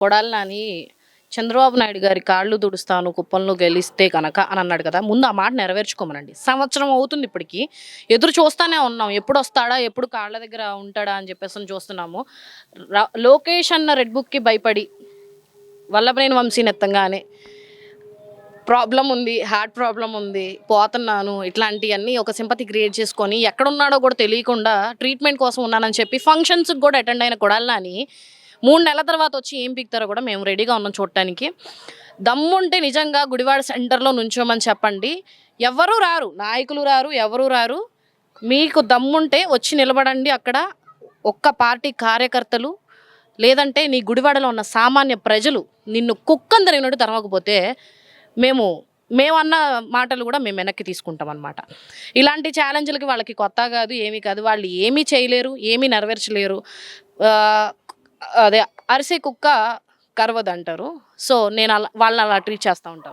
కొడాలి నాని చంద్రబాబు నాయుడు గారి కాళ్ళు తుడుస్తాను కుప్పంలో గెలిస్తే కనుక అని అన్నాడు కదా. ముందు ఆ మాట నెరవేర్చుకోమనండి. సంవత్సరం అవుతుంది ఇప్పటికి. ఎదురు చూస్తానే ఉన్నాం. ఎప్పుడు వస్తాడా ఎప్పుడు కాళ్ళ దగ్గర ఉంటాడా అని చెప్పేసి చూస్తున్నాము. లోకేష్ అన్న రెడ్ బుక్కి భయపడి వల్లభనేని వంశీ నెత్తంగానే ప్రాబ్లం ఉంది హార్ట్ ప్రాబ్లం ఉంది పోతున్నాను ఇట్లాంటివన్నీ ఒక సింపతి క్రియేట్ చేసుకొని ఎక్కడున్నాడో కూడా తెలియకుండా ట్రీట్మెంట్ కోసం ఉన్నానని చెప్పి ఫంక్షన్స్కి కూడా అటెండ్ అయిన కొడాలని మూడు నెలల తర్వాత వచ్చి ఏం పిక్తారో కూడా మేము రెడీగా ఉన్నాం చూడటానికి. దమ్ముంటే నిజంగా గుడివాడ సెంటర్లో నుంచోమని చెప్పండి. ఎవరు రారు నాయకులు రారు ఎవరు రారు. మీకు దమ్ముంటే వచ్చి నిలబడండి అక్కడ. ఒక్క పార్టీ కార్యకర్తలు లేదంటే నీ గుడివాడలో ఉన్న సామాన్య ప్రజలు నిన్ను కుక్కని తిరిగినట్టు తరవకపోతే మేము మేమన్న మాటలు కూడా మేము వెనక్కి తీసుకుంటాం అనమాట ఇలాంటి ఛాలెంజ్లకి వాళ్ళకి కొత్త కాదు ఏమీ కాదు. వాళ్ళు ఏమీ చేయలేరు ఏమీ నెరవేర్చలేరు. అదే అరిసే కుక్క కరవదు అంటారు సో నేను అలా వాళ్ళని అలా ట్రీట్ చేస్తూ ఉంటాను.